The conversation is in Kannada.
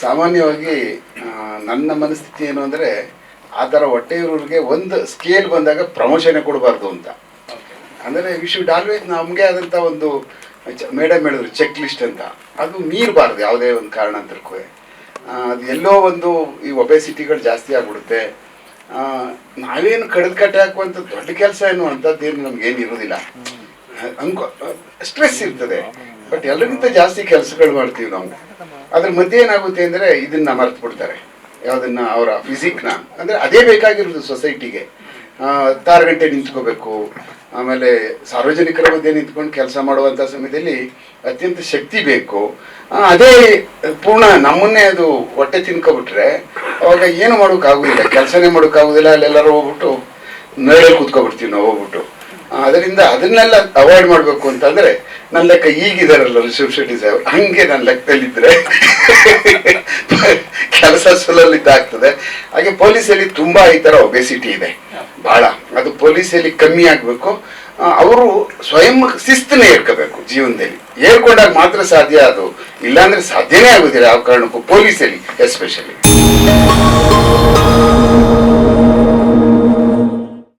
ಸಾಮಾನ್ಯವಾಗಿ ನನ್ನ ಮನಸ್ಥಿತಿ ಏನು ಅಂದರೆ ಆ ಥರ ಹೊಟ್ಟೆಯವರಿಗೆ ಒಂದು ಸ್ಕೇಲ್ ಬಂದಾಗ ಪ್ರಮೋಷನೇ ಕೊಡಬಾರ್ದು ಅಂತ. ಅಂದರೆ ವಿ ಶುಡ್ ಆಲ್ವೇಸ್ ನಮಗೆ ಆದಂಥ ಒಂದು ಮೇಡಮ್ ಹೇಳಿದ್ರು ಚೆಕ್ ಲಿಸ್ಟ್ ಅಂತ. ಅದು ಮೀರಬಾರ್ದು ಯಾವುದೇ ಒಂದು ಕಾರಣ ಆ, ಅದು ಎಲ್ಲೋ ಒಂದು ಈ ಒಬೆಸಿಟಿಗಳು ಜಾಸ್ತಿ ಆಗ್ಬಿಡುತ್ತೆ. ನಾವೇನು ಕಡಿದ ಕಟ್ಟೆ ಹಾಕುವಂಥ ದೊಡ್ಡ ಕೆಲಸ ಏನು ಅಂಥದ್ದೇನು ನಮ್ಗೇನು ಇರೋದಿಲ್ಲ ಅಂಕೋ ಸ್ಟ್ರೆಸ್ ಇರ್ತದೆ. ಬಟ್ ಎಲ್ಲರಿಗಿಂತ ಜಾಸ್ತಿ ಕೆಲಸಗಳು ಮಾಡ್ತೀವಿ ನಾವು. ಅದ್ರ ಮಧ್ಯೆ ಏನಾಗುತ್ತೆ ಅಂದರೆ ಇದನ್ನ ಮರೆತು ಬಿಡ್ತಾರೆ ಯಾವುದನ್ನ ಅವರ ಫಿಸಿಕ್ನ ಅಂದರೆ ಅದೇ ಬೇಕಾಗಿರೋದು ಸೊಸೈಟಿಗೆ ಹತ್ತಾರು ಗಂಟೆ ನಿಂತ್ಕೋಬೇಕು. ಆಮೇಲೆ ಸಾರ್ವಜನಿಕರ ಮಧ್ಯೆ ನಿಂತ್ಕೊಂಡು ಕೆಲಸ ಮಾಡುವಂಥ ಸಮಯದಲ್ಲಿ ಅತ್ಯಂತ ಶಕ್ತಿ ಬೇಕು. ಅದೇ ಪೂರ್ಣ ನಮ್ಮನ್ನೇ ಅದು ಹೊಟ್ಟೆ ತಿನ್ಕೊಬಿಟ್ರೆ ಅವಾಗ ಏನು ಮಾಡೋಕ್ಕಾಗೋದಿಲ್ಲ. ಕೆಲಸನೇ ಮಾಡೋಕ್ಕಾಗೋದಿಲ್ಲ. ಅಲ್ಲೆಲ್ಲರೂ ಹೋಗ್ಬಿಟ್ಟು ನೆರಳಲ್ಲಿ ಕೂತ್ಕೊಬಿಡ್ತೀವಿ ನಾವು ಹೋಗ್ಬಿಟ್ಟು. ಅದರಿಂದ ಅದನ್ನೆಲ್ಲ ಅವಾಯ್ಡ್ ಮಾಡಬೇಕು ಅಂತಂದ್ರೆ ನನ್ನ ಲೆಕ್ಕ ಈಗಿದಾರಲ್ಲ ರಿಷಬ್ ಶೆಟ್ಟಿ ಸಾಹೇಬ್ ಹಂಗೆ ನನ್ನ ಲೆಕ್ಕದಲ್ಲಿದ್ದರೆ ಕೆಲಸ ಸುಲಲಿದ್ದಾಗ್ತದೆ. ಹಾಗೆ ಪೊಲೀಸಲ್ಲಿ ತುಂಬಾ ಈ ತರ ಒಬೆಸಿಟಿ ಇದೆ ಬಹಳ ಅದು ಪೊಲೀಸಲ್ಲಿ ಕಮ್ಮಿ ಆಗಬೇಕು. ಅವರು ಸ್ವಯಂ ಶಿಸ್ತನ್ನೇ ಏರ್ಕೋಬೇಕು ಜೀವನದಲ್ಲಿ. ಏರ್ಕೊಂಡಾಗ ಮಾತ್ರ ಸಾಧ್ಯ ಅದು. ಇಲ್ಲಾಂದ್ರೆ ಸಾಧ್ಯನೇ ಆಗುದಿಲ್ಲ ಯಾವ ಕಾರಣಕ್ಕೂ ಪೊಲೀಸಲ್ಲಿ ಎಸ್ಪೆಷಲಿ